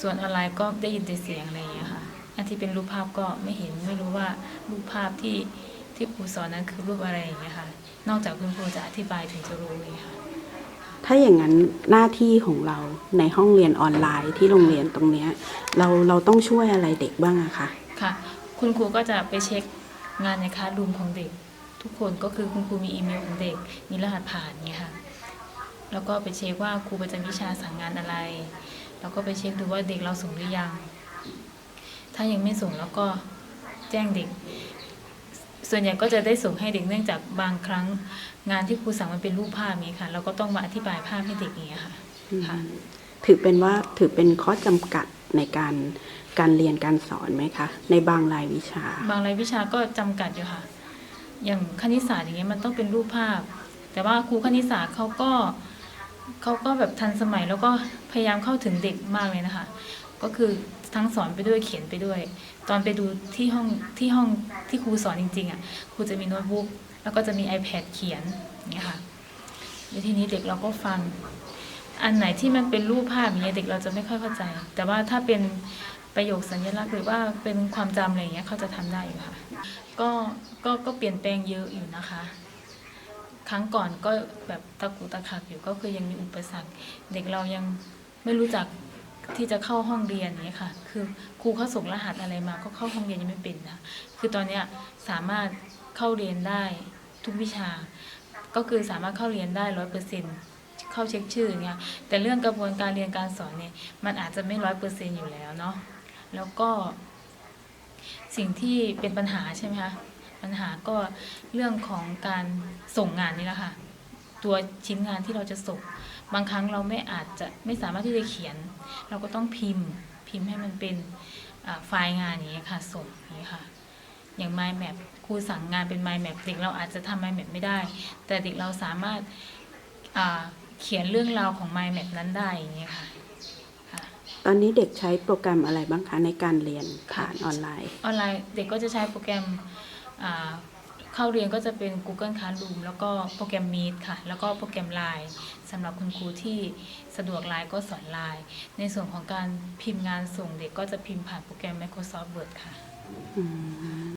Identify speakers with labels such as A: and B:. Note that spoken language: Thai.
A: ส่วนออนไลน์ก็ได้ยินแต่เสียงอะไรอย่างเงี้ยค่ะ อันที่เป็นรูปภาพก็ไม่เห็นไม่รู้ว่ารูปภาพที่ที่ครูสอนนั้นคือรูปอะไรอย่างเงี้ยค่ะ นอกจากคุณครูจะอธิบายถึงจะรู้เลยค่ะ
B: ถ้าอย่างนั้นหน้าที่ของเราในห้องเรียนออนไลน์ที่โรงเรียนตรงเนี้ยเราเราต้องช่วยอะไรเด็กบ้างอะคะ
A: ค่ะ คุณครูก็จะไปเช็คงานในคลาสรูมของเด็ก ทุกคนก็คือคุณครูมีอีเมลของเด็กมีรหัสผ่านเงี้ยค่ะ แล้วก็ไปเช็คว่าครูประจำวิชาสั่งงานอะไร แล้วก็ไปเช็คดูว่าเด็กเราส่งหรือยัง ถ้ายังไม่ส่งแล้วก็แจ้งเด็ก ส่วนใหญ่ก็จะได้ส่งให้เด็กเนื่องจากบางครั้งงานที่ครูสั่งมันเป็นรูปภาพนี้ค่ะ เราก็ต้องมาอธิบายภาพให้เด็กอย่างเงี้ยค่ะค่ะ
B: ถือเป็นว่าถือเป็นข้อจำกัดในการการเรียนการสอนไหมคะ ในบางรายวิชา
A: บางรายวิชาก็จำกัดอยู่ค่ะ อย่างคณิตศาสตร์อย่างเงี้ยมันต้องเป็นรูปภาพ แต่ว่าครูคณิตศาสตร์เขาก็ เขาก็แบบทันสมัยแล้วก็พยายามเข้าถึงเด็กมากเลยนะคะ ก็คือทั้งสอนไปด้วยเขียนไปด้วย ตอนไปดูที่ห้องที่ห้องที่ครูสอนจริงๆอะครูจะมีโน้ตบุ๊กแล้วก็จะมี iPad เขียนอย่างเงี้ยค่ะแล้วทีนี้เด็กเราก็ฟัง อันไหนที่มันเป็นรูปภาพอย่างเงี้ยเด็กเราจะไม่ค่อยเข้าใจ แต่ว่าถ้าเป็นประโยคสัญลักษณ์หรือว่าเป็นความจำอะไรอย่างเงี้ยเขาจะทำได้อยู่ค่ะ ก็ก็ก็เปลี่ยนแปลงเยอะอยู่นะคะ ครั้งก่อนก็แบบตะกุตะกักอยู่ก็คือยังมีอุปสรรค เด็กเรายังไม่รู้จักที่จะเข้าห้องเรียนอย่างนี้ค่ะ คือครูเขาส่งรหัสอะไรมา ก็เข้าห้องเรียนยังไม่เป็นนะ คือตอนเนี้ยสามารถเข้าเรียนได้ทุกวิชา ก็คือสามารถเข้าเรียนได้ร้อยเปอร์เซ็นเข้าเช็คชื่ออย่างเงี้ย แต่เรื่องกระบวนการเรียนการสอนเนี่ย มันอาจจะไม่ร้อยเปอร์เซ็นอยู่แล้วเนาะ แล้วก็สิ่งที่เป็นปัญหาใช่ไหมคะ ปัญหาก็เรื่องของการส่งงานนี่แหละค่ะตัวชิ้นงานที่เราจะส่ง บางครั้งเราไม่อาจจะไม่สามารถที่จะเขียน เราก็ต้องพิมพ์พิมพ์ให้มันเป็นอ่าไฟล์งานอย่างเงี้ยค่ะส่งอย่างเงี้ยค่ะ อย่าง mind map ครูสั่งงานเป็น mind map เด็กเราอาจจะทำ mind map ไม่ได้ แต่เด็กเราสามารถอ่าเขียนเรื่องราวของ mind map นั้นได้อย่างเงี้ยค่ะค่ะ
B: ตอนนี้เด็กใช้โปรแกรมอะไรบ้างคะในการเรียนผ่านออนไลน์
A: ออนไลน์เด็กก็จะใช้โปรแกรมอ่า เข้าเรียนก็จะเป็น Google Classroom แล้วก็โปรแกรม Meet ค่ะ แล้วก็โปรแกรม Line สำหรับคุณครูที่สะดวกไลน์ก็สอนไลน์ในส่วนของการพิมพ์งานส่งเด็กก็จะพิมพ์ผ่านโปรแกรม Microsoft Word ค่ะ